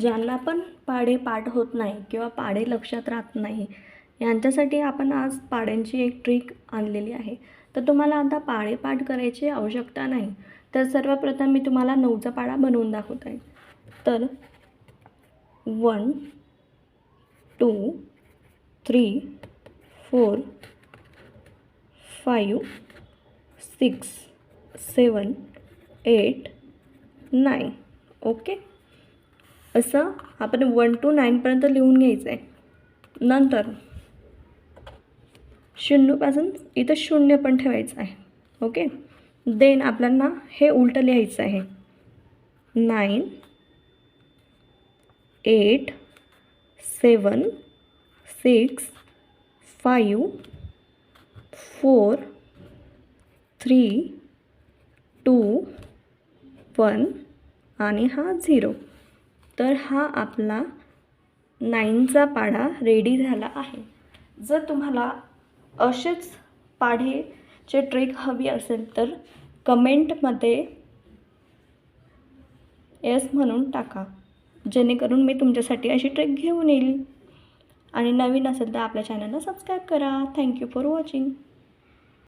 ज्यांना पण पाढे पाठ होत नाही किंवा पाढे लक्षात राहत नाही यांच्यासाठी आपण आज पाढ्यांची एक ट्रिक आणलेली आहे. तर तुम्हाला आता पाढे पाठ करायची आवश्यकता नाही. तर सर्वप्रथम मी तुम्हाला नऊचा पाढा बनवून दाखवत आहे. तर one two three four five six seven eight nine okay? असं आपण वन टू नाईनपर्यंत लिहून घ्यायचं आहे नंतर शून्यपासून इथं शून्य पण ठेवायचं आहे. ओके देन आपल्याला हे उलटं लिहायचं आहे. Nine eight seven six five four three two one आणि हा झिरो तर हा आपला नाईनचा पाढा रेडी झाला आहे. जर तुम्हाला असेच पाढेचे ट्रिक हवी असेल तर कमेंटमध्ये येस म्हणून टाका. जेणेकरून मी तुमच्यासाठी अशी ट्रिक घेऊन येईल. आणि नवीन असेल तर आपल्या चॅनलला सबस्क्राईब करा. Thank you for watching.